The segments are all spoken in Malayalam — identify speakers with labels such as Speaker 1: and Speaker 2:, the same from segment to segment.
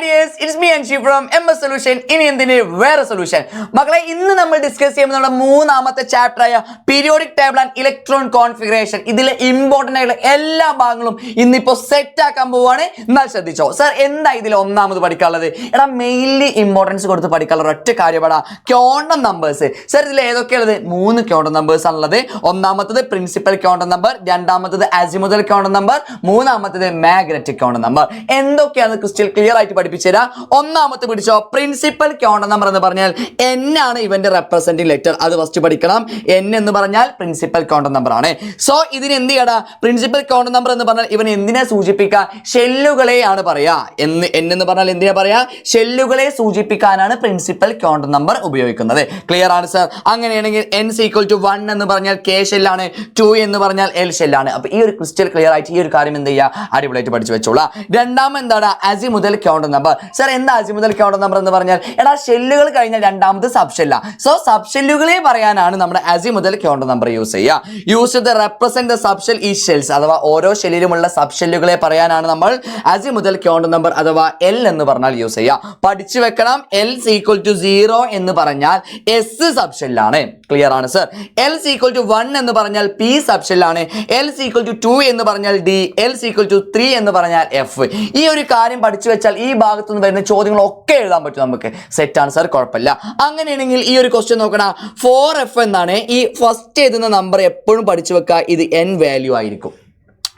Speaker 1: Bye. Dears it's me Anshi from M S solution ഇനി എന്തിന് വേറെ സൊല്യൂഷൻ മക്കളെ ഇന്ന് നമ്മൾ ഡിസ്കസ് ചെയ്യുമ്പോൾ നമ്മുടെ മൂന്നാമത്തെ ചാപ്റ്റർ ആയ periodic table and electron configuration ഇതിലെ ഇമ്പോർട്ടന്റ് ആയിട്ടുള്ള എല്ലാ ഭാഗങ്ങളും ഇന്നിപ്പോൾ സെറ്റ് ആക്കാൻ പോവുകയാണ് എന്നാൽ ശ്രദ്ധിച്ചോ സർ എന്താ ഇതിൽ ഒന്നാമത് പഠിക്കാനുള്ളത്? എടാ മെയിൻലി ഇമ്പോർട്ടൻസ് കൊടുത്ത് പഠിക്കാനുള്ള ഒറ്റ കാര്യപ്പെടാ ക്യോണ്ടം നമ്പേഴ്സ് സർ ഇതിൽ ഏതൊക്കെയുള്ളത് മൂന്ന് ക്യോണ്ടം നമ്പേഴ്സ് ആണുള്ളത്. ഒന്നാമത്തത് പ്രിൻസിപ്പൽ ക്യോണ്ടം നമ്പർ രണ്ടാമത്തത് അസിമുതൽ ക്യോണ്ടം നമ്പർ മൂന്നാമത്തത് മാഗ്നറ്റിക് ക്യോണ്ടം നമ്പർ എന്തൊക്കെയാണ് ക്രിസ്റ്റൽ ക്ലിയർ ആയിട്ട് പഠിപ്പിച്ചു? തരാം. ഒന്നാമത്തെ പിടിച്ചോ പ്രിൻസിപ്പൽ ക്യോണ്ടം നമ്പർ എന്ന് പറഞ്ഞാൽ എൻ ആണ് ഇവന്റെ റെപ്രസെന്റിംഗ് ലെറ്റർ അത് ഫസ്റ്റ് പഠിക്കണം. എൻ എന്ന് പറഞ്ഞാൽ പ്രിൻസിപ്പൽ ക്യോണ്ടം നമ്പർ ആണ്. സോ ഇതിന് എന്ത് ചെയ്യടാ? പ്രിൻസിപ്പൽ ക്യോണ്ടം നമ്പർ എന്ന് പറഞ്ഞാൽ ഇവൻ എന്തിനെ സൂചിപ്പിക്കുക ഷെല്ലുകളെയാണ് പറയാ. എന്ന് എൻ എന്ന് പറഞ്ഞാൽ എന്തിനാ പറയാ? ഷെല്ലുകളെ സൂചിപ്പിക്കാനാണ് പ്രിൻസിപ്പൽ ക്യോണ്ടം നമ്പർ ഉപയോഗിക്കുന്നത്. ക്ലിയർ ആണ് സർ അങ്ങനെയാണെങ്കിൽ N is equal to one എന്ന് പറഞ്ഞാൽ കെ ഷെല്ലാണ് ടു എന്ന് പറഞ്ഞാൽ എൽ ഷെല്ലാണ് അപ്പൊ ഈ ഒരു ക്രിസ്റ്റൽ ക്ലിയർ ആയിട്ട് ഈ ഒരു കാര്യം എന്ത് ചെയ്യുക അടിപൊളിയായിട്ട് പഠിച്ചു വെച്ചോളാം. രണ്ടാമത് എന്താണ് അസി മുതൽ കൗണ്ടർ നമ്പർ സർ എന്താ അസി മുതൽ കൗണ്ടർ നമ്പർ എന്ന് പറഞ്ഞാൽ? എടാ ഷെല്ലുകൾ കഴിഞ്ഞാൽ രണ്ടാമത് സബ് ഷെല്ല സോ സബ് ഷെല്ലുകളെ പറയാനാണ് നമ്മുടെ azimuthal quantum number use ചെയ്യുക. Use the represent the sub shell ഈ ഷെൽസ് അഥവാ ഓരോ ഷെല്ലിലുമുള്ള സബ് ഷെല്ലുകളെ പറയാനാണ് നമ്മൾ അസി മുതൽ കൗണ്ടർ നമ്പർ അഥവാ എൽ എന്ന് പറഞ്ഞാൽ യൂസ് ചെയ്യുക. പഠിച്ചു വെക്കണം. എൽ സീക്വൽ ടു സീറോ എന്ന് പറഞ്ഞാൽ എസ് സബ് ഷെല്ലാണ് ക്ലിയർ ആണ് sir L is equal to one എന്ന് പറഞ്ഞാൽ P sub ഷെല്ലാണ് L is equal to two എന്ന് പറഞ്ഞാൽ D L is equal to three എന്ന് പറഞ്ഞാൽ എഫ് ഈ ഒരു കാര്യം പഠിച്ചു വെച്ചാൽ ഈ ഭാഗത്തു നിന്ന് വരുന്ന ചോദ്യങ്ങളൊക്കെ എഴുതാൻ പറ്റും നമുക്ക്. സെറ്റാണ് സാർ കുഴപ്പമില്ല. അങ്ങനെയാണെങ്കിൽ ഈ ഒരു ക്വസ്റ്റ്യൻ നോക്കണം ഫോർ എഫ് എന്നാണ് ഈ ഫസ്റ്റ് എഴുതുന്ന നമ്പർ എപ്പോഴും പഠിച്ചു വെക്കുക. ഇത് എൻ വാല്യൂ ആയിരിക്കും.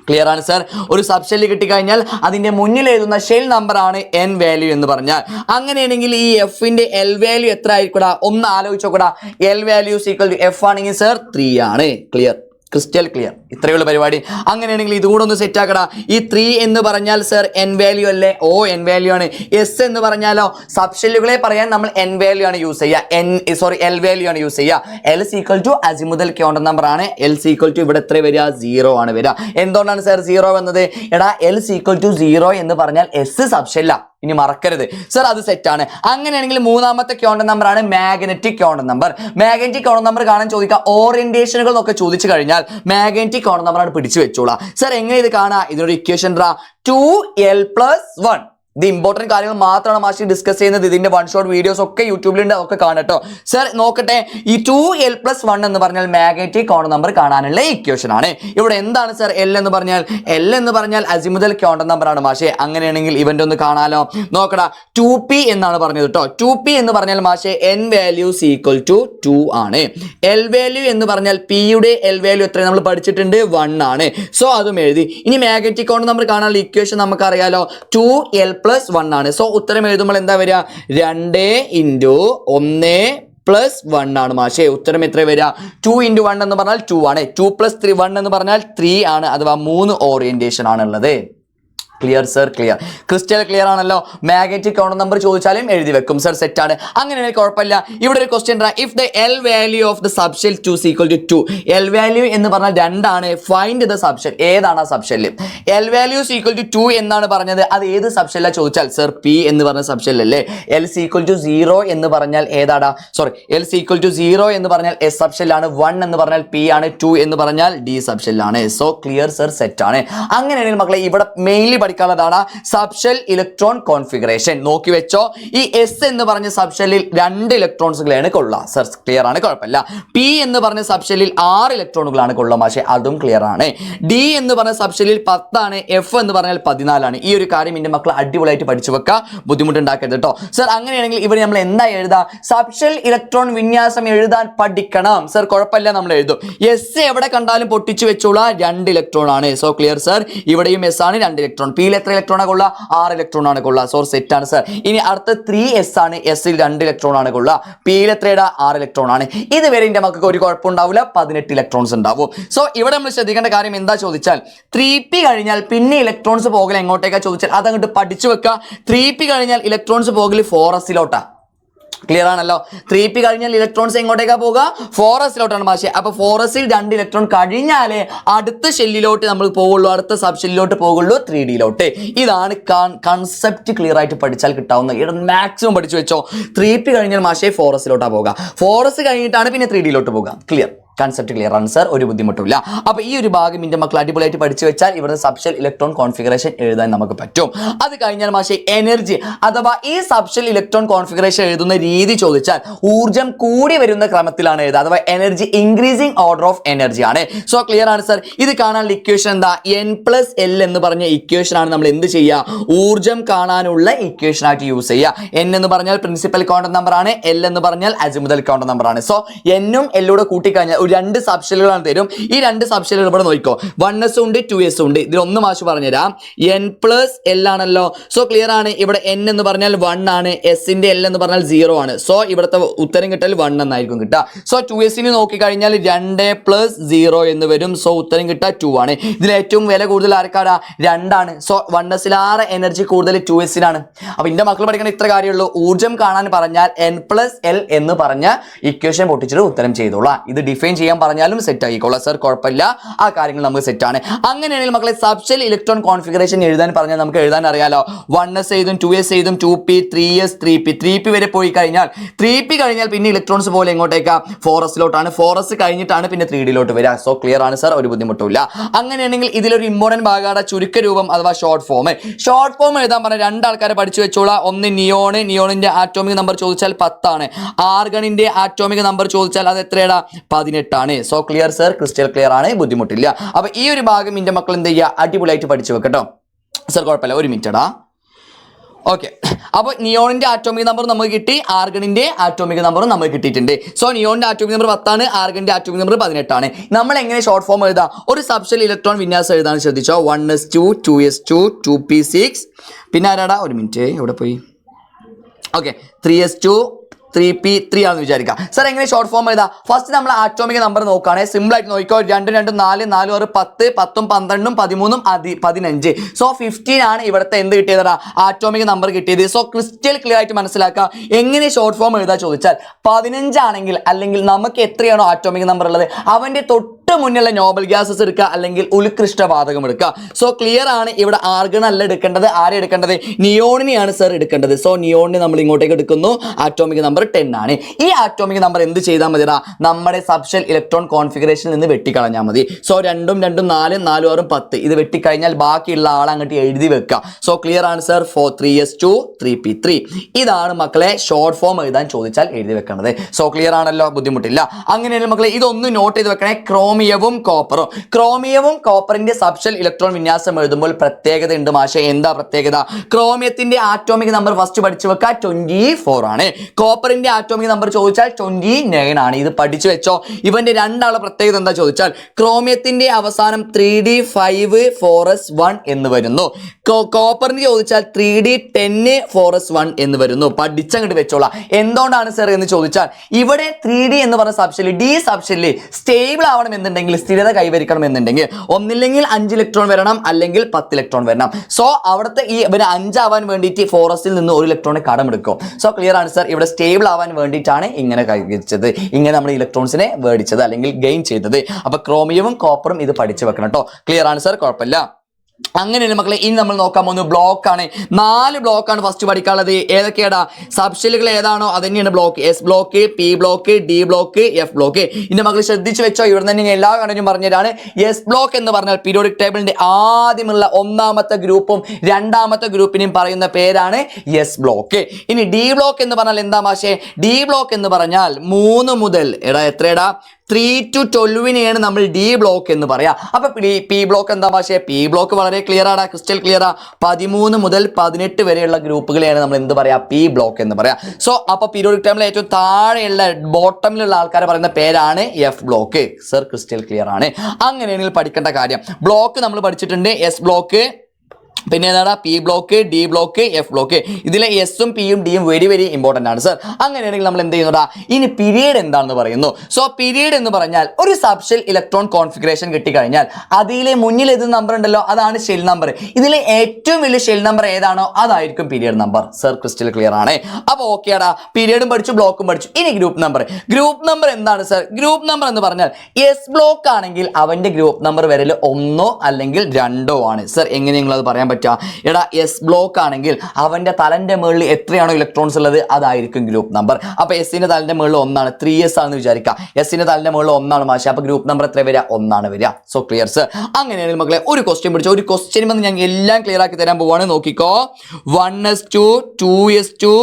Speaker 1: ക്ലിയർ ആണ് സർ ഒരു സബ് കിട്ടിക്കഴിഞ്ഞാൽ അതിന്റെ മുന്നിൽ എഴുതുന്ന ഷെൽ നമ്പർ ആണ് എൻ വാല്യൂ എന്ന് പറഞ്ഞാൽ. അങ്ങനെയാണെങ്കിൽ ഈ എഫിന്റെ എൽ വാല്യൂ എത്ര ആയിരിക്കൂടാ ഒന്ന് ആലോചിച്ചോക്കൂടാ L value equal to F ആണെങ്കിൽ സർ ത്രീ ആണ്. ക്ലിയർ ക്രിസ്റ്റൽ ക്ലിയർ ഇത്രയുള്ള പരിപാടി. അങ്ങനെയാണെങ്കിൽ ഇതുകൂടെ ഒന്ന് സെറ്റ് ആക്കടാ. ഈ ത്രീ എന്ന് പറഞ്ഞാൽ സർ എൻ വാല്യൂ അല്ലേ? ഓ എൻ വാല്യൂ ആണ്. എസ് എന്ന് പറഞ്ഞാലോ സബ്ഷെല്ലുകളെ പറയാൻ നമ്മൾ എൻ വാല്യൂ ആണ് യൂസ് ചെയ്യുക എൻ സോറി എൽ വാല്യൂ ആണ് യൂസ് ചെയ്യുക L is equal to azimuthal quantum number ആണ്. എൽ സീക്വൽ ടു ഇവിടെ എത്ര വരിക? സീറോ ആണ് വരിക. എന്തുകൊണ്ടാണ് സർ സീറോ വന്നത്? എടാ എൽ സീക്വൽ ടു സീറോ എന്ന് പറഞ്ഞാൽ എസ് സബ്ഷെല്ല ഇനി മറക്കരുത്. സർ അത് സെറ്റാണ് അങ്ങനെയാണെങ്കിൽ മൂന്നാമത്തെ ക്യോണ്ടർ നമ്പർ ആണ് magnetic quantum number magnetic quantum number കാണാൻ ചോദിക്കുക ഓറിയന്റേഷനുകൾ എന്നൊക്കെ ചോദിച്ചു കഴിഞ്ഞാൽ മാഗ്നറ്റിക് ആണ് പിടിച്ചു വെച്ചോളാം. സർ എങ്ങനെ ഇത് കാണാം? ഇതിനൊരു equation two L plus one ഇത് ഇമ്പോർട്ടന്റ് കാര്യങ്ങൾ മാത്രമാണ് മാഷി ഡിസ്കസ് ചെയ്യുന്നത്. ഇതിന്റെ വൺ ഷോട്ട് വീഡിയോസ് ഒക്കെ യൂട്യൂബിലുണ്ട് അതൊക്കെ കാണട്ടോ സർ നോക്കട്ടെ ഈ ടു എൽ പ്ലസ് വൺ എന്ന് പറഞ്ഞാൽ മാഗ്നറ്റിക് കോണർ നമ്പർ കാണാനുള്ള ഇക്വേഷൻ ആണ്. ഇവിടെ എന്താണ് സർ എൽ എന്ന് പറഞ്ഞാൽ? എൽ എന്ന് പറഞ്ഞാൽ അസിമുതൽ കോണ്ടർ നമ്പർ ആണ് മാഷെ. അങ്ങനെയാണെങ്കിൽ ഇവന്റെ ഒന്ന് കാണാലോ. നോക്കടാ ടു പി എന്നാണ് പറഞ്ഞത് കേട്ടോ ടു പി എന്ന് പറഞ്ഞാൽ മാഷെ N values equal to two ആണ്. എൽ വാല്യൂ എന്ന് പറഞ്ഞാൽ പിയുടെ എൽ വാല്യൂ എത്ര നമ്മൾ പഠിച്ചിട്ടുണ്ട്? വൺ ആണ്. സോ അതും എഴുതി. ഇനി മാഗ്നറ്റിക് കോണർ നമ്പർ കാണാനുള്ള ഇക്വേഷൻ നമുക്കറിയാലോ. ടു എൽ പ്ലസ് വൺ ആണ്. സോ ഉത്തരം എഴുതുമ്പോൾ എന്താ വരിക? രണ്ട് ഇന്റു ഒന്ന് പ്ലസ് വൺ ആണ് മാഷേ. ഉത്തരം എത്ര വരിക? ടു ഇന്റു വൺ എന്ന് പറഞ്ഞാൽ ടു ആണ്. ടു പ്ലസ് ത്രീ വൺ എന്ന് പറഞ്ഞാൽ ത്രീ ആണ്. അഥവാ മൂന്ന് ഓറിയന്റേഷൻ ആണുള്ളത്. Clear sir clear crystal clear ആണല്ലോ. മാഗ്നറ്റിക് കൗണ്ടർ നമ്പർ ചോദിച്ചാലും എഴുതി വെക്കും. സർ സെറ്റ് ആണ്. അങ്ങനെയാണെങ്കിൽ കുഴപ്പമില്ല. ഇവിടെ ഒരു question if the L value of the subshell two is equal to two L value എന്ന് പറഞ്ഞാൽ രണ്ടാണ്. ഫൈൻഡ് ദ സബ്ഷെൽ ഏതാണ് ആ subshell L value is equal to two എന്നാണ് പറഞ്ഞത്. അത് ഏത് സബ്ഷെല്ല ചോദിച്ചാൽ? സർ പി എന്ന് പറഞ്ഞ സബ്ഷെൽ അല്ലേ? എൽ സീക്വൽ ടു സീറോ എന്ന് പറഞ്ഞാൽ ഏതാടാ? Sorry L is equal to zero എന്ന് പറഞ്ഞാൽ എസ് സബ്ഷെല്ലാണ് വൺ എന്ന് പറഞ്ഞാൽ പി ആണ്. ടു എന്ന് പറഞ്ഞാൽ ഡി സബ്ഷെല്ലാണ് സോ ക്ലിയർ സർ സെറ്റ് ആണ്. അങ്ങനെയാണെങ്കിൽ മക്കളെ ഇവിടെ മെയിൻലി പഠിക്കാനുള്ളതാണ് സബ്ഷെൽ ഇലക്ട്രോൺ കോൺഫിഗറേഷൻ. നോക്കി വെച്ചോ ഈ എസ് എന്ന് പറഞ്ഞ സബ്ഷെല്ലിൽ രണ്ട് ഇലക്ട്രോൺസുകളാണ് കൊള്ളുക. സർ ക്ലിയർ ആണ്? കുഴപ്പമില്ല. പി എന്ന് പറഞ്ഞ സബ്ഷെല്ലിൽ ആറ് ഇലക്ട്രോണുകളാണ് കൊള്ളുക. പക്ഷേ അതും ക്ലിയർ ആണ്. ഡി എന്ന് പറഞ്ഞ സബ്ഷെല്ലിൽ പത്താണ്. എഫ് എന്ന് പറഞ്ഞാൽ പതിനാലാണ്. ഈ ഒരു കാര്യം എന്റെ മക്കൾ അടിപൊളിയായിട്ട് പഠിച്ചു വെക്കുക ബുദ്ധിമുട്ടുണ്ടാക്കരുത് കേട്ടോ സർ അങ്ങനെയാണെങ്കിൽ ഇവിടെ നമ്മൾ എന്താ എഴുതാം? സബ്ഷെൽ ഇലക്ട്രോൺ വിന്യാസം എഴുതാൻ പഠിക്കണം. സർ കുഴപ്പമില്ല നമ്മൾ എഴുതും. എസ് എവിടെ കണ്ടാലും പൊട്ടിച്ചു വെച്ചോളാം. രണ്ട് ഇലക്ട്രോൺ ആണ് സോ ക്ലിയർ സർ ഇവിടെയും എസ് ആണ് രണ്ട് ഇലക്ട്രോൺ. പിയിൽ എത്ര ഇലക്ട്രോൺ ആണ് കൊള്ളുക? ആറ് ഇലക്ട്രോൺ ആണ് കൊള്ളുക. സോ സെറ്റ് ആണ് സർ ഇനി അടുത്ത ത്രീ എസ് ആണ്. എസിൽ രണ്ട് ഇലക്ട്രോൺ ആണ് കൊള്ളുക. പിയിൽ എത്രയുടെ? ആറ് ഇലക്ട്രോൺ ആണ്. ഇതുവരെ എന്റെ മക്കൾക്ക് ഒരു കുഴപ്പമുണ്ടാവില്ല. പതിനെട്ട് ഇലക്ട്രോൺസ് ഉണ്ടാവും. സോ ഇവിടെ നമ്മൾ ശ്രദ്ധിക്കേണ്ട കാര്യം എന്താ ചോദിച്ചാൽ ത്രീ പി കഴിഞ്ഞാൽ പിന്നെ ഇലക്ട്രോൺസ് പോകൽ എങ്ങോട്ടേക്കാ ചോദിച്ചാൽ അതങ്ങോട്ട് പഠിച്ചു വെക്കുക ത്രീ പി കഴിഞ്ഞാൽ ഇലക്ട്രോൺസ് പോകൽ ഫോറസിലോട്ടാ ക്ലിയർ ആണല്ലോ? ത്രീ പി കഴിഞ്ഞാൽ ഇലക്ട്രോൺസ് എങ്ങോട്ടേക്കാ പോകുക ഫോറസ്റ്റിലോട്ടാണ് മാഷെ. അപ്പൊ ഫോറസ്റ്റിൽ രണ്ട് ഇലക്ട്രോൺ കഴിഞ്ഞാലേ അടുത്ത ഷെല്ലിലോട്ട് നമ്മൾ പോകുള്ളൂ അടുത്ത സബ് ഷെല്ലിലോട്ട് പോകുള്ളൂ ത്രീ ഡിയിലോട്ട് ഇതാണ് കൺസെപ്റ്റ് ക്ലിയർ ആയിട്ട് പഠിച്ചാൽ കിട്ടാവുന്ന ഇവിടെ മാക്സിമം പഠിച്ചു വെച്ചോ. ത്രീ പി കഴിഞ്ഞാൽ മാഷേ ഫോറസ്റ്റിലോട്ടാണ് പോകുക ഫോറസ്റ്റ് കഴിഞ്ഞിട്ടാണ് പിന്നെ ത്രീ ഡിയിലോട്ട് പോകുക ക്ലിയർ കൺസെപ്റ്റ് ക്ലിയർ ആണ് സർ ഒരു ബുദ്ധിമുട്ടില്ല അപ്പൊ ഈ ഒരു ഭാഗം ഇന്റെ മക്കൾ അടിപൊളിയായിട്ട് പഠിച്ചു വെച്ചാൽ ഇവിടെ സബ്ഷൽ ഇലക്ട്രോൺ കോൺഫിഗറേഷൻ എഴുതാൻ നമുക്ക് പറ്റും. അത് കഴിഞ്ഞാൽ മാഷെ എനർജി അഥവാ ഈ സബ്ഷൽ ഇലക്ട്രോൺ കോൺഫിഗറേഷൻ എഴുതുന്ന രീതി ചോദിച്ചാൽ ഊർജം കൂടി വരുന്ന ക്രമത്തിലാണ് എഴുതുക. അഥവാ energy increasing order of energy ആണ്. സോ ക്ലിയർ ആണ് സർ ഇത് കാണാനുള്ള ഇക്വേഷൻ എന്താ? എൻ പ്ലസ് എൽ എന്ന് പറഞ്ഞ ഇക്വേഷൻ ആണ് നമ്മൾ എന്ത് ചെയ്യുക? ഊർജം കാണാനുള്ള ഇക്വേഷൻ ആയിട്ട് യൂസ് ചെയ്യുക. എൻ എന്ന് പറഞ്ഞാൽ പ്രിൻസിപ്പൽ കൗണ്ടർ നമ്പർ ആണ്. എൽ എന്ന് പറഞ്ഞാൽ അജിമുതൽ കൗണ്ടർ നമ്പർ ആണ്. സോ എന്നും എല്ലൂടെ കൂട്ടിക്കഴിഞ്ഞാൽ ഒരു രണ്ട് സബ്ഷെല്ലുകളാണ് തരും. ഈ രണ്ട് സബ്ഷെല്ലുകൾ ഇവിടെ നോക്കിക്കോ. വൺ എസ് ഉണ്ട് ടു എസ് ഉണ്ട്. ഇതിൽ ഒന്ന് മാഷ് പറഞ്ഞുതരാം. എൻ പ്ലസ് എൽ ആണല്ലോ. സോ ക്ലിയർ ആണ്. ഇവിടെ എൻ എന്ന് പറഞ്ഞാൽ വൺ ആണ്. എസിന്റെ എൽ എന്ന് പറഞ്ഞാൽ സീറോ ആണ്. സോ ഇവിടുത്തെ ഉത്തരം കിട്ടൽ വൺ എന്നായിരിക്കും കിട്ടുക. സോ ടു എസിന് നോക്കിക്കഴിഞ്ഞാൽ രണ്ട് പ്ലസ് സീറോ എന്ന് വരും. സോ ഉത്തരം കിട്ടുക ടു ആണ്. ഇതിൽ ഏറ്റവും വില കൂടുതൽ ആർക്കാടാ? രണ്ടാണ്. സോ വൺ എസിലാറ് എനർജി കൂടുതൽ ടു എസിനാണ് അപ്പൊ എന്റെ മക്കൾ പഠിക്കുന്ന ഇത്ര കാര്യമുള്ളൂ. ഊർജം കാണാൻ പറഞ്ഞാൽ എൻ പ്ലസ് എൽ എന്ന് പറഞ്ഞ ഇക്വേഷൻ പൊട്ടിച്ചിട്ട് ഉത്തരം ചെയ്തോളാം. ഇത് ഡിഫൈൻ ചെയ്യാൻ പറഞ്ഞാലും സെറ്റ് ആയിക്കോളാം. സർ കുഴപ്പമില്ല. ആ കാര്യങ്ങൾ നമുക്ക് സെറ്റ് ആണ്. അങ്ങനെയാണെങ്കിൽ മക്കളെ സബ്ഷൽ ഇലക്ട്രോൺ കോൺഫിഗറേഷൻ എഴുതാൻ പറഞ്ഞാൽ നമുക്ക് എഴുതാൻ അറിയാലോ. വൺ എസ് എഴുതും ടു എസ് എഴുതും two P three S three P three P വരെ പോയി കഴിഞ്ഞാൽ ത്രീ പി കഴിഞ്ഞാൽ പിന്നെ ഇലക്ട്രോൺസ് പോലെ എങ്ങോട്ടേക്കാ? ഫോറസ്റ്റിലോട്ടാണ് ഫോറസ്റ്റ് കഴിഞ്ഞിട്ടാണ് പിന്നെ ത്രീ ഡിയിലോട്ട് വരിക സോ ക്ലിയർ ആണ് സാർ ഒരു ബുദ്ധിമുട്ടില്ല അങ്ങനെയാണെങ്കിൽ ഇതിലൊരു ഇമ്പോർട്ടന്റ് ഭാഗമാണ് ചുരുക്ക രൂപം അഥവാ ഷോർട്ട് ഫോം ഷോർട്ട് ഫോം എഴുതാൻ പറഞ്ഞ രണ്ടാൾക്കാരെ പഠിച്ചു വെച്ചോളാം. ഒന്ന് നിയോണ് നിയോണിന്റെ ആറ്റോമിക് നമ്പർ ചോദിച്ചാൽ പത്താണ്. ആർഗണിന്റെ ആറ്റോമിക് നമ്പർ ചോദിച്ചാൽ അത് എത്രയാണ് പതിനെട്ടാണ് so clear sir crystal clear ആണ്. ബുദ്ധിമുട്ടില്ല. അപ്പൊ ഈ ഒരു ഭാഗം എന്റെ മക്കൾ എന്ത് ചെയ്യുക അടിപൊളിയായിട്ട് പഠിച്ചു വെക്കട്ടോ സർ കുഴപ്പമില്ല. ഒരു മിനിറ്റടാ ഓക്കെ അപ്പോൾ നിയോണിന്റെ ആറ്റോമിക് നമ്പർ നമുക്ക് കിട്ടി. ആർഗണിന്റെ ആറ്റോമിക് നമ്പറും നമുക്ക് കിട്ടിയിട്ടുണ്ട്. സോ നിയോണിന്റെ ആറ്റോമിക് നമ്പർ പത്താണ്. ആർഗണിന്റെ ആറ്റോമിക് നമ്പർ പതിനെട്ടാണ്. നമ്മൾ എങ്ങനെ ഷോർട്ട് ഫോം എഴുതാം? ഒരു സബ്ഷൽ ഇലക്ട്രോൺ വിന്യാസം എഴുതാൻ ശ്രദ്ധിച്ചോ? One S two two S two two P six പിന്നെ ആരാടാ? ഒരു മിനിറ്റ് എവിടെ പോയി? Okay three S two three P three ആണെന്ന് വിചാരിക്കുക സാർ എങ്ങനെ ഷോർട്ട് ഫോം ചെയ്താ ഫസ്റ്റ് നമ്മൾ ആറ്റോമിക് നമ്പർ നോക്കുകയാണെങ്കിൽ സിമ്പിൾ ആയിട്ട് നോക്കിക്കോ. രണ്ട് രണ്ട് നാല് നാല് ആറ് പത്ത് പത്തും പന്ത്രണ്ടും പതിമൂന്നും അതി പതിനഞ്ച്. സോ ഫിഫ്റ്റീൻ ആണ് ഇവിടുത്തെ എന്ത് കിട്ടിയതാ ആറ്റോമിക് നമ്പർ കിട്ടിയത്. സോ ക്രിസ്റ്റൽ ക്ലിയർ ആയിട്ട് മനസ്സിലാക്കുക. എങ്ങനെ ഷോർട്ട് ഫോം എഴുതാ ചോദിച്ചാൽ പതിനഞ്ചാണെങ്കിൽ അല്ലെങ്കിൽ നമുക്ക് എത്രയാണോ ആറ്റോമിക് നമ്പർ ഉള്ളത്? അവന്റെ തൊട്ട് മുന്നിലുള്ള നോബൽ ഗ്യാസസ് എടുക്കുക അല്ലെങ്കിൽ ഉൽകൃഷ്ട വാതകം എടുക്കുക. സോ ക്ലിയർ ആണ് ഇവിടെ ആർഗൺ അല്ല എടുക്കേണ്ടത്. ആരെ എടുക്കേണ്ടത്? നിയോണിനെയാണ് സർ എടുക്കേണ്ടത്. സോ നിയോണിനെ നമ്മൾ ഇങ്ങോട്ടേക്ക് എടുക്കുന്നു. ആറ്റോമിക് നമ്പർ ടെൻ ആണ്. ഈ ആറ്റോമിക് നമ്പർ എന്ത് ചെയ്താൽ മതിടാ നമ്മുടെ സബ്ഷൽ ഇലക്ട്രോൺ കോൺഫിഗറേഷനിൽ നിന്ന് വെട്ടിക്കളഞ്ഞാൽ മതി. സോ രണ്ടും രണ്ടും നാലും നാലും ആറും പത്ത്. ഇത് വെട്ടിക്കഴിഞ്ഞാൽ ബാക്കിയുള്ള ആൾ അങ്ങോട്ട് എഴുതി വെക്കുക. സോ ക്ലിയർ ആണ് sir four three S two three P three ഇതാണ് മക്കളെ ഷോർട്ട് ഫോം എഴുതാൻ ചോദിച്ചാൽ എഴുതി വെക്കേണ്ടത് സോ ക്ലിയർ ആണല്ലോ? ബുദ്ധിമുട്ടില്ല. അങ്ങനെയാണ് മക്കളെ ഇതൊന്ന് നോട്ട് ചെയ്ത് വെക്കണേ. ക്രോമിയവും കോപ്പറും. ക്രോമിയവും കോപ്പറിന്റെ സബ്ഷൽ ഇലക്ട്രോൺ വിന്യാസം എഴുതുമ്പോൾ പ്രത്യേകത ഉണ്ട് മാഷെ. എന്താ പ്രത്യേകത? ക്രോമിയത്തിന്റെ ആറ്റോമിക് നമ്പർ ഫസ്റ്റ് പഠിച്ചു വെക്കുക ട്വന്റി ഫോർ ആണ്. കോപ്പറിന്റെ ആറ്റോമിക് നമ്പർ ചോദിച്ചാൽ ട്വന്റി നയൻ ആണ്. ഇത് പഠിച്ചു വെച്ചോ. ഇവന്റെ രണ്ടാളെ പ്രത്യേകത എന്താ ചോദിച്ചാൽ ക്രോമിയത്തിന്റെ അവസാനം three D five four S one എന്ന് വരുന്നു. കോപ്പറിന് ചോദിച്ചാൽ ത്രീ ഡി ടെന്ന് ഫോർ എസ് വൺ എന്ന് വരുന്നു. പഠിച്ചങ്ങോട്ട് വെച്ചോളാം. എന്തുകൊണ്ടാണ് സർ എന്ന് ചോദിച്ചാൽ ഇവിടെ ത്രീ ഡി എന്ന് പറഞ്ഞ സബ്ഷൽ ഡി സബ്ഷൽ സ്റ്റേബിൾ ആവണം എന്നുണ്ടെങ്കിൽ സ്ഥിരത കൈവരിക്കണം എന്നുണ്ടെങ്കിൽ ഒന്നില്ലെങ്കിൽ അഞ്ച് ഇലക്ട്രോൺ വരണം അല്ലെങ്കിൽ പത്ത് ഇലക്ട്രോൺ വരണം. സോ അവിടുത്തെ ഈ പിന്നെ അഞ്ചാവാൻ വേണ്ടിയിട്ട് ഫോറസ്റ്റിൽ നിന്ന് ഒരു ഇലക്ട്രോണിക് കടമെടുക്കും. സോ ക്ലിയർ ആണ് സർ ഇവിടെ സ്റ്റേബിൾ ആവാൻ വേണ്ടിയിട്ടാണ് ഇങ്ങനെ കൈവരിച്ചത് ഇങ്ങനെ നമ്മൾ ഇലക്ട്രോൺസിനെ മേടിച്ചത് അല്ലെങ്കിൽ ഗെയിൻ ചെയ്തത്. അപ്പോൾ ക്രോമിയവും കോപ്പറും ഇത് പഠിച്ചു വെക്കണം കേട്ടോ ക്ലിയർ ആണ് സർ കുഴപ്പമില്ല. അങ്ങനെയാണ് മക്കളെ ഇനി നമ്മൾ നോക്കാൻ പോകുന്നത് ബ്ലോക്കാണ്. നാല് ബ്ലോക്കാണ് ഫസ്റ്റ് പഠിക്കാനുള്ളത്. ഏതൊക്കെയാടാ? സബ്ഷെല്ലുകൾ ഏതാണോ അത് തന്നെയാണ് block S block P block D block F block ഇനി മക്കൾ ശ്രദ്ധിച്ചു വെച്ചോ. ഇവിടെ ഞാൻ എല്ലാ കണ്ടനും പറഞ്ഞതാണ് എസ് ബ്ലോക്ക് എന്ന് പറഞ്ഞാൽ പീരിയോഡിക് ടേബിളിന്റെ ആദ്യമുള്ള ഒന്നാമത്തെ ഗ്രൂപ്പും രണ്ടാമത്തെ ഗ്രൂപ്പിനെയും പറയുന്ന പേരാണ് എസ് ബ്ലോക്ക് ഇനി ഡി ബ്ലോക്ക് എന്ന് പറഞ്ഞാൽ എന്താ മാഷേ? ഡി ബ്ലോക്ക് എന്ന് പറഞ്ഞാൽ മൂന്ന് മുതൽ എടാ എത്രയടാ? ത്രീ ടു ട്വൽവിനെയാണ് നമ്മൾ ഡി ബ്ലോക്ക് എന്ന് പറയാം. അപ്പൊ പി ബ്ലോക്ക് എന്താ പക്ഷേ പി ബ്ലോക്ക് വളരെ ക്ലിയർ ആണ് ക്രിസ്റ്റൽ ക്ലിയർ ആ. പതിമൂന്ന് മുതൽ പതിനെട്ട് വരെയുള്ള ഗ്രൂപ്പുകളെയാണ് നമ്മൾ എന്ത് പറയാ? പി ബ്ലോക്ക് എന്ന് പറയാം. സോ അപ്പൊ പീരിയോഡിക് ടൈമിൽ ഏറ്റവും താഴെയുള്ള ബോട്ടമിലുള്ള ആൾക്കാരെ പറയുന്ന പേരാണ് F block sir crystal clear ആണ്. അങ്ങനെയാണെങ്കിൽ പഠിക്കേണ്ട കാര്യം. ബ്ലോക്ക് നമ്മൾ പഠിച്ചിട്ടുണ്ട് എസ് ബ്ലോക്ക് പിന്നെ ഏതാണ് P block D block F block ഇതിലെ എസും പിയും ഡിയും വെരി വെരി ഇമ്പോർട്ടന്റ് ആണ് സർ അങ്ങനെയാണെങ്കിൽ നമ്മൾ എന്ത് ചെയ്യുന്നതാ ഇനി പീരീഡ് എന്താണെന്ന് പറയുന്നു. സോ പീരീഡ് എന്ന് പറഞ്ഞാൽ ഒരു സബ്ഷെൽ ഇലക്ട്രോൺ കോൺഫിഗറേഷൻ കിട്ടിക്കഴിഞ്ഞാൽ അതിലെ മുന്നിൽ ഏത് നമ്പർ ഉണ്ടല്ലോ? അതാണ് ഷെൽ നമ്പർ ഇതിലെ ഏറ്റവും വലിയ ഷെൽ നമ്പർ ഏതാണോ? അതായിരിക്കും period number sir crystal clear ആണ്? അപ്പോൾ ഓക്കെ ആടാ. പീരീഡും പഠിച്ചു ബ്ലോക്കും പഠിച്ചു. ഇനി ഗ്രൂപ്പ് നമ്പർ ഗ്രൂപ്പ് നമ്പർ എന്താണ് സർ ഗ്രൂപ്പ് നമ്പർ എന്ന് പറഞ്ഞാൽ എസ് ബ്ലോക്ക് ആണെങ്കിൽ അവന്റെ ഗ്രൂപ്പ് നമ്പർ വരൽ ഒന്നോ അല്ലെങ്കിൽ രണ്ടോ ആണ്. സർ എങ്ങനെ നിങ്ങൾ അത് പറയാൻ പറ്റുക എടാ എസ് ബ്ലോക്ക് ആണെങ്കിൽ അവന്റെ തലന്റെ മുകളിൽ എത്രയാണോ ഇലക്ട്രോൺസ് ഉള്ളത്? അതായിരിക്കും ഗ്രൂപ്പ് നമ്പർ അപ്പോൾ എസിന്റെ തലന്റെ മുകളിൽ ഒന്നാണ്. ത്രീ എസ് ആണെന്ന് വിചാരിക്കുക എസിന്റെ തലന്റെ മുകളിൽ ഒന്നാണ് മാഷ. അപ്പോൾ ഗ്രൂപ്പ് നമ്പർ എത്ര വരിക ഒന്നാണ് വരിക സോ ക്ലിയർ സർ അങ്ങനെയാണെങ്കിൽ മക്കളെ ഒരു ക്വസ്റ്റ്യൻ പിടിച്ചോ? ഒരു ക്വസ്റ്റ്യൻ വന്ന് ഞാൻ എല്ലാം ക്ലിയർ ആക്കി തരാൻ പോവാണ്. നോക്കിക്കോ. One S two two S two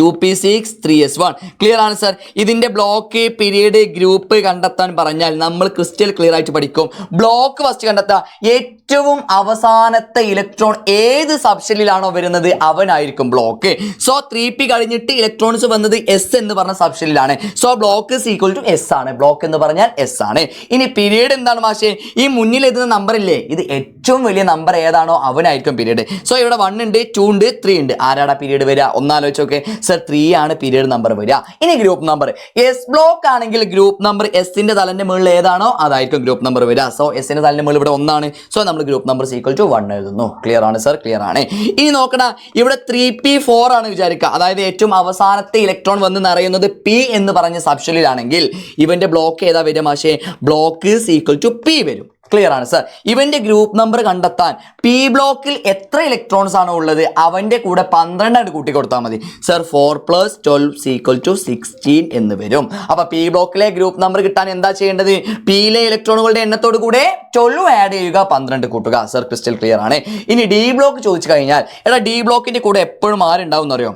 Speaker 1: two P six three S one clear ആണ് സർ ഇതിന്റെ ബ്ലോക്ക് പീരീഡ് ഗ്രൂപ്പ് കണ്ടെത്താൻ പറഞ്ഞാൽ നമ്മൾ ക്രിസ്റ്റൽ ക്ലിയർ ആയിട്ട് പഠിക്കും. ബ്ലോക്ക് ഫസ്റ്റ് കണ്ടെത്തുക ഏറ്റവും അവസാനത്തെ ഇലക്ട്രോൺ ഏത് സബ്ഷനിലാണോ വരുന്നത് അവനായിരിക്കും ബ്ലോക്ക് സോ ത്രീ പി കഴിഞ്ഞിട്ട് ഇലക്ട്രോൺസ് വന്നത് എസ് എന്ന് പറഞ്ഞ സബ്ഷനിലാണ് so block is equal to S ആണ്. ബ്ലോക്ക് എന്ന് പറഞ്ഞാൽ എസ് ആണ്. ഇനി പീരീഡ് എന്താണ് മാഷേ? ഈ മുന്നിൽ എഴുതുന്ന നമ്പർ ഇല്ലേ? ഇത് ഏറ്റവും വലിയ നമ്പർ ഏതാണോ അവനായിരിക്കും പീരീഡ് സോ ഇവിടെ വൺ ഉണ്ട് ടു ഉണ്ട് ത്രീ ഉണ്ട്. ആരാടാ പീരീഡ് വരിക? ഒന്നാലോചിച്ച് നോക്കെ. സർ ത്രീ ആണ് പീരീഡ് നമ്പർ വരിക. ഇനി ഗ്രൂപ്പ് നമ്പർ എസ് ബ്ലോക്ക് ആണെങ്കിൽ ഗ്രൂപ്പ് നമ്പർ എസിന്റെ തലന്റെ മുകളിൽ ഏതാണോ അതായിരിക്കും ഗ്രൂപ്പ് നമ്പർ വരിക. സോ എസിന്റെ തലന്റെ മുകളിൽ ഇവിടെ ഒന്നാണ്. സോ നമ്മൾ group number is equal to one എഴുതുന്നു. ക്ലിയർ ആണ് സർ ക്ലിയർ ആണ്. ഇനി നോക്കണ ഇവിടെ ത്രീ പി ഫോർ ആണ് വിചാരിക്കുക. അതായത് ഏറ്റവും അവസാനത്തെ ഇലക്ട്രോൺ വന്ന് നിറയുന്നത് പി എന്ന് പറഞ്ഞ സബ്ഷലിലാണെങ്കിൽ ഇവന്റെ ബ്ലോക്ക് ഏതാ വരും മാഷേ? Block is equal to P വരും. ക്ലിയർ ആണ്. സർ ഇവന്റെ ഗ്രൂപ്പ് നമ്പർ കണ്ടെത്താൻ പി ബ്ലോക്കിൽ എത്ര ഇലക്ട്രോൺസ് ആണോ ഉള്ളത് അവന്റെ കൂടെ പന്ത്രണ്ടായിട്ട് കൂട്ടി കൊടുത്താൽ മതി. Sir four plus twelve is equal to sixteen എന്ന് വരും. അപ്പോൾ പി ബ്ലോക്കിലെ ഗ്രൂപ്പ് നമ്പർ കിട്ടാൻ എന്താ ചെയ്യേണ്ടത്? പിയിലെ ഇലക്ട്രോണുകളുടെ എണ്ണത്തോട് കൂടെ ട്വൽവ് ആഡ് ചെയ്യുക പന്ത്രണ്ട് കൂട്ടുക. സർ ക്രിസ്റ്റൽ ക്ലിയർ ആണ്. ഇനി ഡി ബ്ലോക്ക് ചോദിച്ചു കഴിഞ്ഞാൽ എടാ ഡി ബ്ലോക്കിന്റെ കൂടെ എപ്പോഴും ആരുണ്ടാവും എന്നറിയോ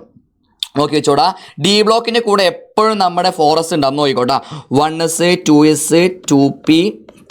Speaker 1: നോക്കി വെച്ചോടാ. ഡി ബ്ലോക്കിന്റെ കൂടെ എപ്പോഴും നമ്മുടെ ഫോറസ്റ്റ് ഉണ്ടാവും. നോക്കിക്കോട്ടാ. One S two S two P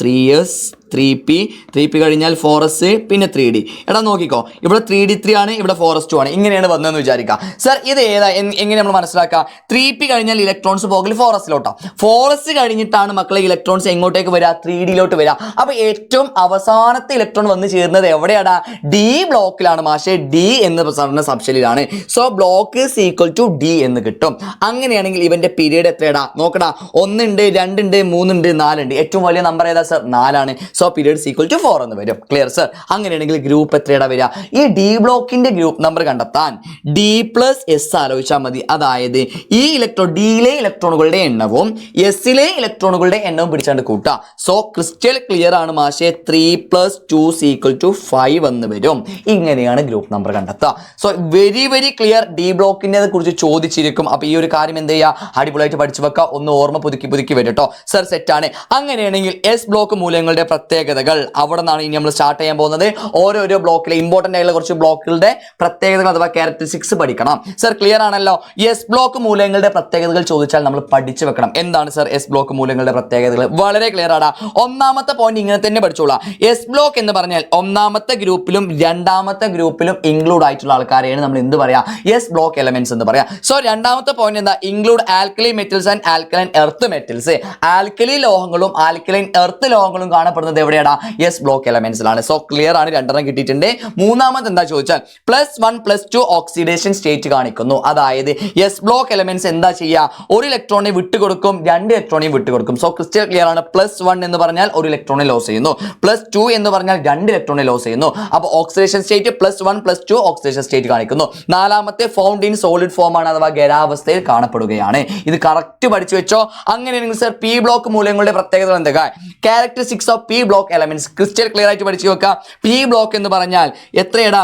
Speaker 1: three S three P three P കഴിഞ്ഞാൽ ഫോറസ്റ്റ് പിന്നെ ത്രീ ഡി എടാ നോക്കിക്കോ ഇവിടെ ത്രീ ഡി ത്രീ ആണ് ഇവിടെ ഫോറസ്റ്റും ആണ്. ഇങ്ങനെയാണ് വന്നതെന്ന് വിചാരിക്കുക സർ ഇത് ഏതാ? എങ്ങനെ നമ്മൾ മനസ്സിലാക്കുക ത്രീ പി കഴിഞ്ഞാൽ ഇലക്ട്രോൺസ് പോകൽ ഫോറസ്റ്റിലോട്ടാണ് ഫോറസ്റ്റ് കഴിഞ്ഞിട്ടാണ് മക്കളെ ഇലക്ട്രോൺസ് എങ്ങോട്ടേക്ക് വരിക ത്രീ ഡിയിലോട്ട് വരിക അപ്പൊ ഏറ്റവും അവസാനത്തെ ഇലക്ട്രോൺ വന്ന് ചേരുന്നത് എവിടെയാടാ? ഡി ബ്ലോക്കിലാണ് മാഷെ. ഡി എന്ന് പറഞ്ഞ സബ്ഷലിലാണ് so block equal to D എന്ന് കിട്ടും. അങ്ങനെയാണെങ്കിൽ ഇവന്റെ പീരീഡ് എത്രയാടാ? നോക്കടാ. ഒന്നുണ്ട് രണ്ടുണ്ട് മൂന്നുണ്ട് നാലുണ്ട്. ഏറ്റവും വലിയ നമ്പർ ഏതാ സർ നാലാണ്. So period equal to four എന്ന് വരും. ക്ലിയർ സർ അങ്ങനെയാണെങ്കിൽ ഗ്രൂപ്പ് എത്രയാണ് വരിക? ഈ ഡി ബ്ലോക്കിന്റെ ഗ്രൂപ്പ് നമ്പർ കണ്ടെത്താൻ ഡി പ്ലസ് എസ് ആലോചിച്ചാൽ മതി. അതായത് ഈ ഇലക്ട്രോൺ ഡിയിലെ ഇലക്ട്രോണുകളുടെ എണ്ണവും എസിലെ ഇലക്ട്രോണുകളുടെ എണ്ണവും പിടിച്ചാണ്ട് കൂട്ടുക സോ ക്രിസ്റ്റൽ ക്ലിയർ ആണ് മാഷെ. Three plus two is equal to five എന്ന് വരും. ഇങ്ങനെയാണ് ഗ്രൂപ്പ് നമ്പർ കണ്ടെത്തുക so very very clear D ബ്ലോക്കിനെ കുറിച്ച് ചോദിച്ചിരിക്കും. അപ്പൊ ഈ ഒരു കാര്യം എന്ത് ചെയ്യുക അടിപൊളിയായിട്ട് പഠിച്ചു വെക്കുക ഒന്ന് ഓർമ്മ പുതുക്കി പുതുക്കി വരും കേട്ടോ സർ സെറ്റാണ് അങ്ങനെയാണെങ്കിൽ എസ് ബ്ലോക്ക് മൂല്യങ്ങളുടെ പ്രത്യേകതകൾ. അവിടെ നിന്നാണ് ഇനി നമ്മൾ സ്റ്റാർട്ട് ചെയ്യാൻ പോകുന്നത്. ഓരോരോ ബ്ലോക്കിലെ ഇമ്പോർട്ടന്റ് ആയിട്ടുള്ള കുറച്ച് ബ്ലോക്കുകളുടെ പ്രത്യേകതകൾ അഥവാ ക്യാരക്ടറിസ്റ്റിക്സ് പഠിക്കണം. സർ ക്ലിയർ ആണല്ലോ? എസ് ബ്ലോക്ക് മൂലങ്ങളുടെ പ്രത്യേകതകൾ ചോദിച്ചാൽ നമ്മൾ പഠിച്ചു വെക്കണം. എന്താണ് സർ എസ് ബ്ലോക്ക് മൂലങ്ങളുടെ പ്രത്യേകതകൾ? വളരെ ക്ലിയർ ആടാ. ഒന്നാമത്തെ പോയിന്റ് ഇങ്ങനെ തന്നെ പഠിച്ചോളാം. എസ് ബ്ലോക്ക് എന്ന് പറഞ്ഞാൽ ഒന്നാമത്തെ ഗ്രൂപ്പിലും രണ്ടാമത്തെ ഗ്രൂപ്പിലും ഇൻക്ലൂഡ് ആയിട്ടുള്ള ആൾക്കാരെയാണ് നമ്മൾ എന്ത് പറയാ? എസ് ബ്ലോക്ക് എലമെന്റ്സ് എന്ന് പറയാം. സോ രണ്ടാമത്തെ പോയിന്റ് എന്താ? Include alkali metals and alkaline earth metals alkali ലോഹങ്ങളും alkaline earth ലോഹങ്ങളും കാണപ്പെടുന്നത് എവിടെയാടാ? യെസ് ബ്ലോക്ക് എലമെന്റ്സിലാണ് സോ ക്ലിയർ ആണ്. രണ്ടെണ്ണം കിട്ടിയിട്ടുണ്ട്. മൂന്നാമത് എന്താ ചോദിച്ചാൽ plus one plus two oxidation state കാണിക്കുന്നു. അതായത് യെസ് ബ്ലോക്ക് എലമെന്റ്സ് എന്താ ചെയ്യുക ഒരു ഇലക്ട്രോണെ വിട്ടുകൊടുക്കും രണ്ട് ഇലക്ട്രോണെ വിട്ടുകൊടുക്കും. സോ ക്രിസ്റ്റൽ ക്ലിയർ ആണ്. പ്ലസ് വൺ എന്ന് പറഞ്ഞാൽ ഒരു ഇലക്ട്രോണെ ലോസ് ചെയ്യുന്നു. പ്ലസ് ടു എന്ന് പറഞ്ഞാൽ രണ്ട് ഇലക്ട്രോണെ ലോസ് ചെയ്യുന്നു. അപ്പോൾ oxidation state plus one plus two oxidation state കാണിക്കുന്നു. നാലാമത്തെ ഫൗണ്ട് ഇൻ സോളിഡ് ഫോം ആണ് അഥവാ ഖരാവസ്ഥയിൽ കാണപ്പെടുകയാണ്. ഇത് കറക്റ്റ് പഠിച്ചു വെച്ചോ? അങ്ങനെയാണെങ്കിൽ സർ പി ബ്ലോക്ക് മൂല്യങ്ങളുടെ പ്രത്യേകത എന്തൊക്കെ? Characteristics of P block elements crystal clear ആയിട്ട് പഠിച്ചു വെക്കുക പി ബ്ലോക്ക് എന്ന് പറഞ്ഞാൽ എത്രയടാ?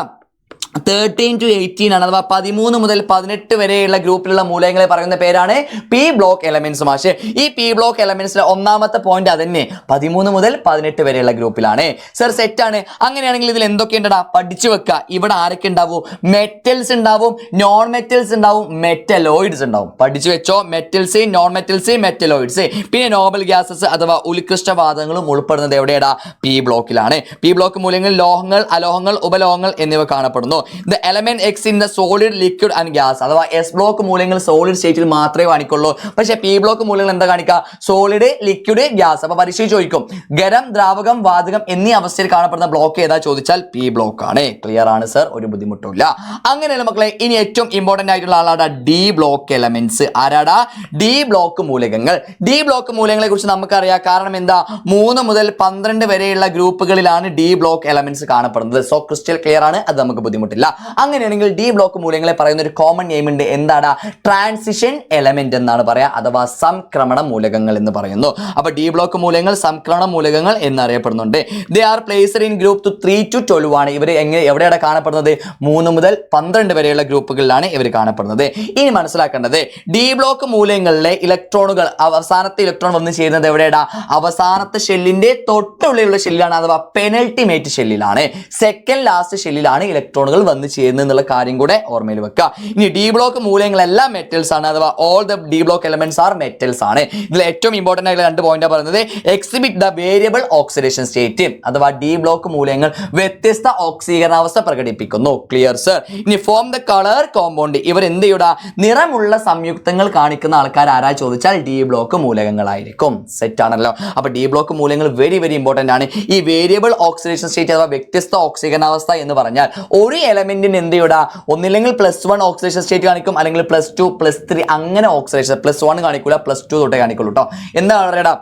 Speaker 1: തേർട്ടീൻ ടു എയ്റ്റീൻ ആണ് അഥവാ പതിമൂന്ന് മുതൽ പതിനെട്ട് വരെയുള്ള ഗ്രൂപ്പിലുള്ള മൂലകങ്ങളെ പറയുന്ന പേരാണ് പി ബ്ലോക്ക് എലമെന്റ്സ് മാഷ്. ഈ പി ബ്ലോക്ക് എലമെന്റ്സിന്റെ ഒന്നാമത്തെ പോയിന്റ് അതന്നെ പതിമൂന്ന് മുതൽ പതിനെട്ട് വരെയുള്ള ഗ്രൂപ്പിലാണ്. സർ ആണ്. അങ്ങനെയാണെങ്കിൽ ഇതിൽ എന്തൊക്കെ ഉണ്ടടാ പഠിച്ചു വെക്കുക ഇവിടെ ആരൊക്കെ ഉണ്ടാവും? മെറ്റൽസ് ഉണ്ടാവും നോൺ മെറ്റൽസ് ഉണ്ടാവും മെറ്റലോയിഡ്സ് ഉണ്ടാവും. പഠിച്ചു വെച്ചോ? മെറ്റൽസ് നോൺ മെറ്റൽസ് മെറ്റലോയിഡ്സ് പിന്നെ നോബൽ ഗ്യാസസ് അഥവാ ഉത്കൃഷ്ടവാദങ്ങളും ഉൾപ്പെടുന്നത് എവിടെയാടാ? പി ബ്ലോക്കിലാണ് പി ബ്ലോക്ക് മൂലങ്ങൾ ലോഹങ്ങൾ അലോഹങ്ങൾ ഉപലോഹങ്ങൾ എന്നിവ കാണപ്പെടുന്നു. The element exist in the solid liquid and gas അഥവാ എസ് ബ്ലോക്ക് മൂല്യങ്ങൾ സോളിഡ് സ്റ്റേറ്റിൽ മാത്രമേ കാണിക്കുള്ളൂ. പക്ഷേ പി ബ്ലോക്ക് മൂല്യങ്ങൾ എന്താ കാണിക്കുക സോളിഡ് ലിക്വിഡ് ഗ്യാസ് അപ്പൊ പരിശോധിച്ച് ചോദിക്കും ഖരം ദ്രാവകം വാതകം എന്നീ അവസ്ഥയിൽ കാണപ്പെടുന്ന ബ്ലോക്ക് ഏതാ? ചോദിച്ചാൽ പി ബ്ലോക്ക് ആണ്. ക്ലിയർ ആണ് സർ ഒരു ബുദ്ധിമുട്ടില്ല അങ്ങനെയല്ല മക്കളെ ഇനി ഏറ്റവും ഇമ്പോർട്ടന്റ് ആയിട്ടുള്ള ആളാടാ ഡി ബ്ലോക്ക് എലമെന്റ്സ് ആരാടാ? ഡി ബ്ലോക്ക് മൂലകങ്ങൾ. ഡി ബ്ലോക്ക് മൂലകങ്ങളെ കുറിച്ച് നമുക്കറിയാം. കാരണം എന്താ? മൂന്ന് മുതൽ പന്ത്രണ്ട് വരെയുള്ള ഗ്രൂപ്പുകളിലാണ് ഡി ബ്ലോക്ക് എലമെന്റ്സ് കാണപ്പെടുന്നത്. സോ ക്രിസ്റ്റൽ ക്ലിയർ ആണ്. അത് നമുക്ക് ബുദ്ധിമുട്ടില്ല ബുദ്ധിമുട്ടില്ല അങ്ങനെയാണെങ്കിൽ ഡി ബ്ലോക്ക് മൂല്യങ്ങളെ പറയുന്ന ഒരു കോമൺ നെയിം ഉണ്ട്. എന്താണ് ട്രാൻസിഷൻ എലമെന്റ് എന്നാണ് പറയാ അഥവാ സംക്രമണ മൂലകങ്ങൾ എന്ന് പറയുന്നു. അപ്പൊ ഡി ബ്ലോക്ക് മൂല്യങ്ങൾ സംക്രമണ മൂലകങ്ങൾ എന്നറിയപ്പെടുന്നുണ്ട്. They are placed in group to three to twelve ആണ്. ഇവർ എങ്ങനെ എവിടെയാണ് കാണപ്പെടുന്നത്? മൂന്ന് മുതൽ പന്ത്രണ്ട് വരെയുള്ള ഗ്രൂപ്പുകളിലാണ് ഇവർ കാണപ്പെടുന്നത്. ഇനി മനസ്സിലാക്കേണ്ടത് ഡി ബ്ലോക്ക് മൂല്യങ്ങളിലെ ഇലക്ട്രോണുകൾ അവസാനത്തെ ഇലക്ട്രോൺ വന്ന് ചെയ്യുന്നത് എവിടെയാണ് അവസാനത്തെ ഷെല്ലിന്റെ തൊട്ടുള്ളിലുള്ള ഷെല്ലിലാണ് അഥവാ പെനൽട്ടിമേറ്റ് ഷെല്ലിലാണ്. സെക്കൻഡ് ലാസ്റ്റ് ഷെല്ലിലാണ് ഇലക്ട്രോണുകൾ വന്ന് ചേരുന്നത് എന്നുള്ള കാര്യം കൂടെ ഓർമ്മയിൽ വെക്കുക ഇനി ഡി ബ്ലോക്ക് മൂലകങ്ങളെല്ലാം മെറ്റൽസ് ആണ് അഥവാ all the D block elements are metals ആണ്. ഇതിൽ ഏറ്റവും ഇമ്പോർട്ടന്റ് ആയിട്ടുള്ള രണ്ട് പോയിന്റ് പറയുന്നത് exhibit the variable oxidation state അഥവാ ഡി ബ്ലോക്ക് മൂലകങ്ങൾ വ്യത്യസ്ത ഓക്സീകരണാവസ്ഥ പ്രകടിപ്പിക്കുന്നു. ക്ലിയർ സർ ഇനി ഫോം ദ കളർ കോമ്പൗണ്ട് ഇവർ എന്ത് ചെയ്യുക നിറമുള്ള സംയുക്തങ്ങൾ കാണിക്കുന്ന ആൾക്കാർ ആരാ? ചോദിച്ചാൽ ഡി ബ്ലോക്ക് മൂലകങ്ങളായിരിക്കും. സെറ്റ് ആണല്ലോ. അപ്പൊ ഡി ബ്ലോക്ക് മൂലകങ്ങൾ വെരി വെരി ഇമ്പോർട്ടന്റ് ആണ്. ഈ വേരിയബിൾ ഓക്സിഡേഷൻ സ്റ്റേറ്റ് അഥവാ വ്യത്യസ്ത ഓക്സിജനാവസ്ഥ എന്ന് പറഞ്ഞാൽ ഒരു എലമെന്റിന് എന്ത് ചെയ്യൂടാ? ഒന്നില്ലെങ്കിൽ പ്ലസ് വൺ ഓക്സിഡേഷൻ സ്റ്റേറ്റ് കാണിക്കും അല്ലെങ്കിൽ പ്ലസ് ടു പ്ലസ് ത്രീ അങ്ങനെ ഓക്സിഡേഷൻ പ്ലസ് വൺ കാണിക്കൂല പ്ലസ് ടു തൊട്ടേ കാണിക്കുള്ളൂ കേട്ടോ എന്താ പറയടാ?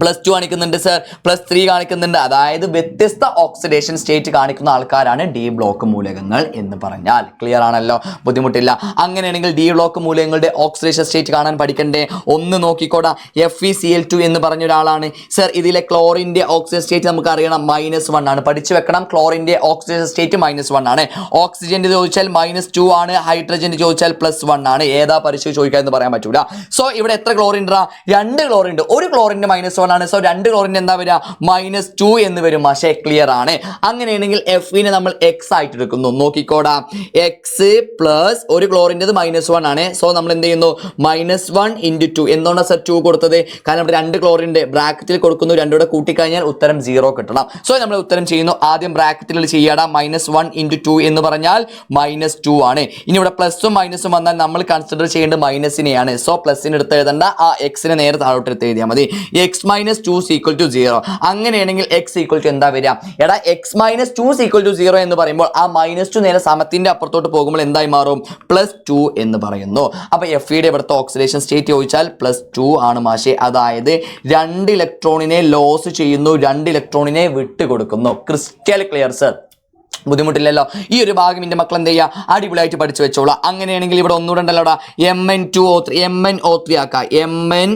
Speaker 1: പ്ലസ് ടു കാണിക്കുന്നുണ്ട് സർ പ്ലസ് ത്രീ കാണിക്കുന്നുണ്ട്. അതായത് വ്യത്യസ്ത ഓക്സിഡേഷൻ സ്റ്റേറ്റ് കാണിക്കുന്ന ആൾക്കാരാണ് ഡി ബ്ലോക്ക് മൂലകങ്ങൾ എന്ന് പറഞ്ഞാൽ. ക്ലിയർ ആണല്ലോ? ബുദ്ധിമുട്ടില്ല. അങ്ങനെയാണെങ്കിൽ ഡി ബ്ലോക്ക് മൂലകങ്ങളുടെ ഓക്സിഡേഷൻ സ്റ്റേറ്റ് കാണാൻ പഠിക്കണ്ടേ? ഒന്ന് നോക്കിക്കോടാ. F E C L two എന്ന് പറഞ്ഞ ഒരാളാണ് സർ ഇതിലെ ക്ലോറിന്റെ ഓക്സിജൻ സ്റ്റേറ്റ് നമുക്ക് അറിയണം മൈനസ് വൺ ആണ്. പഠിച്ചു വെക്കണം. ക്ലോറിന്റെ ഓക്സിജൻ സ്റ്റേറ്റ് മൈനസ് വൺ ആണ്. ഓക്സിജൻ ചോദിച്ചാൽ മൈനസ് ടു ആണ്. ഹൈഡ്രജൻ ചോദിച്ചാൽ പ്ലസ് വൺ ആണ്. ഏതാ പരിശോധിച്ച് ചോദിക്കുക പറയാൻ പറ്റൂല. സോ ഇവിടെ എത്ര ക്ലോറിൻ രണ്ട് ക്ലോറിൻ ഉണ്ട് ഒരു ക്ലോറിന്റെ മൈനസ് വൺ ആണ്. സോ രണ്ട് ക്ലോറിൻ എന്താ വരിക? മൈനസ് ടു എന്ന് വരും. പക്ഷേ ക്ലിയർ ആണ്. അങ്ങനെയാണെങ്കിൽ എഫിനെ നമ്മൾ എക്സ് ആയിട്ട് എടുക്കുന്നു നോക്കിക്കോടാ. എക്സ് പ്ലസ് ഒരു ക്ലോറിന്റെത് മൈനസ് വൺ ആണ്. സോ നമ്മൾ എന്ത് ചെയ്യുന്നു? മൈനസ് വൺ ഇന്റു ടു എന്തുകൊണ്ടാണ് സർ ടു കൊടുത്തത്? കാരണം ഇവിടെ രണ്ട് ക്ലോറിന്റെ ബ്രാക്കറ്റിൽ കൊടുക്കുന്നു. രണ്ടുകൂടെ കൂട്ടിക്കഴിഞ്ഞാൽ ഉത്തരം സീറോ കിട്ടണം. സോ നമ്മൾ ഉത്തരം ചെയ്യുന്നു. ആദ്യം ബ്രാക്കറ്റിൽ ചെയ്യാടാ. മൈനസ് വൺ ഇന്റു ടു എന്ന് പറഞ്ഞാൽ മൈനസ് ടു ആണ്. ഇനി ഇവിടെ പ്ലസും മൈനസും വന്നാൽ നമ്മൾ കൺസിഡർ ചെയ്യേണ്ടത് മൈനസിനെയാണ് സോ പ്ലസിന് എടുത്ത് എഴുതണ്ട. ആ എക്സിനെ നേരെ താഴോട്ട് എടുത്ത് എഴുതിയാൽ മതി. X minus two is equal to zero അങ്ങനെയാണെങ്കിൽ എക്സ് ഈക്വൽ ടു എന്താ വരിക? എടാ X minus two is equal to zero എന്ന് പറയുമ്പോൾ ആ മൈനസ് ടു നേരെ സമത്തിന്റെ അപ്പുറത്തോട്ട് പോകുമ്പോൾ എന്തായി മാറും? പ്ലസ് ടു എന്ന് പറയുന്നു. അപ്പോൾ എഫ് ഇയുടെ ഇവിടുത്തെ ഓക്സിഡേഷൻ സ്റ്റേറ്റ് ചോദിച്ചാൽ പ്ലസ് ടു ആണ് മാഷെ. അതായത് രണ്ട് ഇലക്ട്രോണിനെ ലോസ് ചെയ്യുന്നു രണ്ട് ഇലക്ട്രോണിനെ വിട്ടുകൊടുക്കുന്നു ക്രിസ്റ്റൽ ക്ലിയർ സർ ബുദ്ധിമുട്ടില്ലല്ലോ? ഈ ഒരു ഭാഗം എന്റെ മക്കൾ എന്ത് ചെയ്യുക അടിപൊളിയായിട്ട് പഠിച്ചു വെച്ചോളാം. അങ്ങനെയാണെങ്കിൽ ഇവിടെ ഒന്നുകൂടെ ഉണ്ടല്ലോടാ. M N two O three M N O three ആക്കാം. M N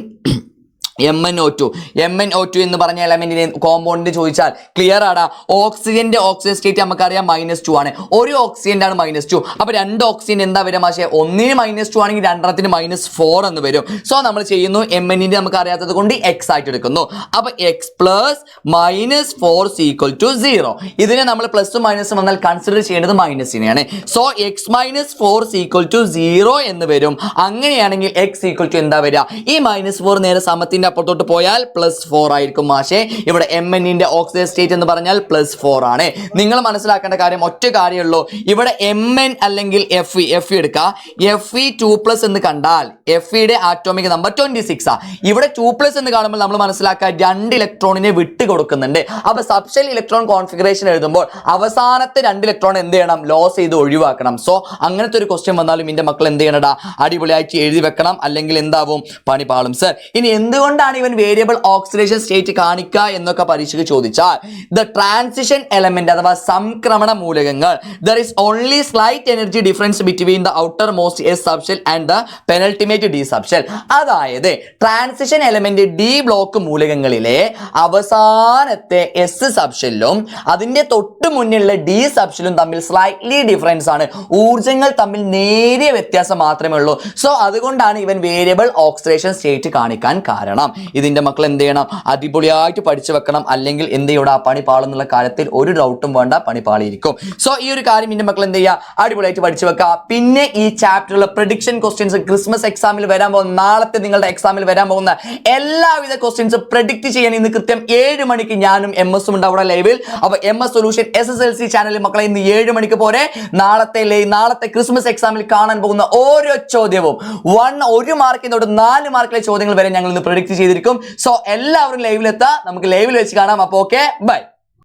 Speaker 1: M N O two M N O two എന്ന് പറഞ്ഞ എലമെന്റിനെ കോമ്പൗണ്ടിന് ചോദിച്ചാൽ ക്ലിയർ ആടാ. ഓക്സിജന്റെ ഓക്സിജൻ സ്റ്റേറ്റ് നമുക്കറിയാം മൈനസ് ടു ആണ്. ഒരു ഓക്സിജന്റെ ആണ് മൈനസ് ടു അപ്പൊ രണ്ട് ഓക്സിജൻ എന്താ വരും പക്ഷേ ഒന്നിന് മൈനസ് ടു ആണെങ്കിൽ രണ്ടെണ്ണത്തിന് മൈനസ് ഫോർ എന്ന് വരും. സോ നമ്മൾ ചെയ്യുന്നു എം എന്നിന്റെ നമുക്ക് അറിയാത്തത് കൊണ്ട് എക്സ് ആയിട്ട് എടുക്കുന്നു. അപ്പോൾ X plus minus four is equal to zero ഇതിനെ നമ്മൾ പ്ലസും മൈനസും വന്നാൽ കൺസിഡർ ചെയ്യേണ്ടത് മൈനസിനെയാണ് so X minus four is equal to zero എന്ന് വരും. അങ്ങനെയാണെങ്കിൽ എക്സ് ഈക്വൽ ടു എന്താ വരിക? ഈ മൈനസ് ഫോർ നേരെ സമത്തിന്റെ അപ്പുറത്തോട്ട് പോയാൽ പ്ലസ് ഫോർ ആയിരിക്കും മാഷേ. ഇവിടെ എം എന്നിന്റെ ഓക്സിജൻ സ്റ്റേറ്റ് എന്ന് പറഞ്ഞാൽ പ്ലസ് ഫോർ ആണ്. നിങ്ങൾ മനസ്സിലാക്കേണ്ട കാര്യം ഒറ്റ കാര്യമുള്ളൂ. ഇവിടെ എം എൻ അല്ലെങ്കിൽ എഫ് ഇ എഫ് ഇ എടുക്കുക എഫ് ഇ ടു പ്ലസ് എന്ന് കണ്ടാൽ എഫ് ഇയുടെ ആറ്റോമിക് നമ്പർ ട്വന്റി സിക്സ് ആ. ഇവിടെ ടു പ്ലസ് എന്ന് കാണുമ്പോൾ നമ്മൾ മനസ്സിലാക്കുക രണ്ട് ഇലക്ട്രോണിനെ വിട്ട് കൊടുക്കുന്നുണ്ട്. അപ്പൊ സബ്ഷൽ ഇലക്ട്രോൺ കോൺഫിഗറേഷൻ എഴുതുമ്പോൾ അവസാനത്തെ രണ്ട് ഇലക്ട്രോൺ എന്ത് ചെയ്യണം? ലോസ് ചെയ്ത് ഒഴിവാക്കണം. സോ അങ്ങനത്തെ ഒരു ക്വസ്റ്റ്യൻ വന്നാലും എന്റെ മക്കൾ എന്ത് ചെയ്യണടാ? അടിപൊളിയായിട്ട് എഴുതി വെക്കണം. അല്ലെങ്കിൽ എന്താവും? പണി പാളും. സർ ഇനി എന്തുകൊണ്ടാണ് ഇവൻ വേരിയബിൾ ഓക്സിഡേഷൻ സ്റ്റേറ്റ് കാണിക്കുക എന്നൊക്കെ പരീക്ഷയ്ക്ക് ചോദിച്ചാൽ ദ ട്രാൻസിഷൻ എലമെന്റ് അഥവാ സംക്രമണ മൂലകങ്ങൾ there is only slight energy difference between the outermost S subshell and the penultimate D subshell അതായത് ട്രാൻസിഷൻ എലമെന്റ് ഡി ബ്ലോക്ക് മൂലകങ്ങളിലെ അവസാനത്തെ എസ് സബ്ഷെല്ലും അതിന്റെ തൊട്ട് മുന്നിലുള്ള ഡി സബ്ഷലും തമ്മിൽ സ്ലൈറ്റ്ലി ഡിഫറൻസ് ആണ്. ഊർജങ്ങൾ തമ്മിൽ നേരിയ വ്യത്യാസം മാത്രമേ ഉള്ളൂ. സോ അതുകൊണ്ടാണ് ഇവൻ വേരിയബിൾ ഓക്സിഡേഷൻ സ്റ്റേറ്റ് കാണിക്കാൻ കാരണം. ഇതിന്റെ മക്കൾ എന്ത് ചെയ്യണം? അടിപൊളിയായിട്ട് പഠിച്ചു വെക്കണം. അല്ലെങ്കിൽ എന്ത് ചെയ്യണം ആ പണി പാളെന്നുള്ള കാര്യത്തിൽ ഒരു ഡൗട്ടും വേണ്ട. പണി പാളിയിരിക്കും. സോ ഈ ഒരു കാര്യം ഇതിന്റെ മക്കൾ എന്ത് ചെയ്യുക? അടിപൊളിയായിട്ട് പഠിച്ചു വെക്കുക. പിന്നെ ഈ ചാപ്റ്ററിലെ പ്രഡിക്ഷൻ ക്വസ്റ്റ്യൻസ് ക്രിസ്മസ് എക്സാമിൽ വരാൻ പോകുന്ന നാളത്തെ നിങ്ങളുടെ എക്സാമിൽ വരാൻ പോകുന്ന എല്ലാവിധ ക്വസ്റ്റ്യൻസ് പ്രഡിക്റ്റ് ചെയ്യാൻ ഇന്ന് കൃത്യം ഏഴ് മണിക്ക് ഞാനും എം എസും അവിടെ ലൈവിൽ അപ്പോൾ M S solution S S L C ചാനലിൽ മക്കളെ ഇന്ന് ഏഴ് മണിക്ക് പോരെ. നാളത്തെ നാളത്തെ ക്രിസ്മസ് എക്സാമിൽ കാണാൻ പോകുന്ന ഓരോ ചോദ്യവും വൺ ഒരു മാർക്കിൽ തൊട്ട് നാല് മാർക്കിലെ ചോദ്യങ്ങൾ വരെ ഞങ്ങൾ ഇന്ന് പ്രഡിക്റ്റ് ചെയ്തിരിക്കും. സോ എല്ലാവരും ലൈവിലെത്താം നമുക്ക് ലൈവിൽ വെച്ച് കാണാം. അപ്പോൾ ഓക്കെ ബൈ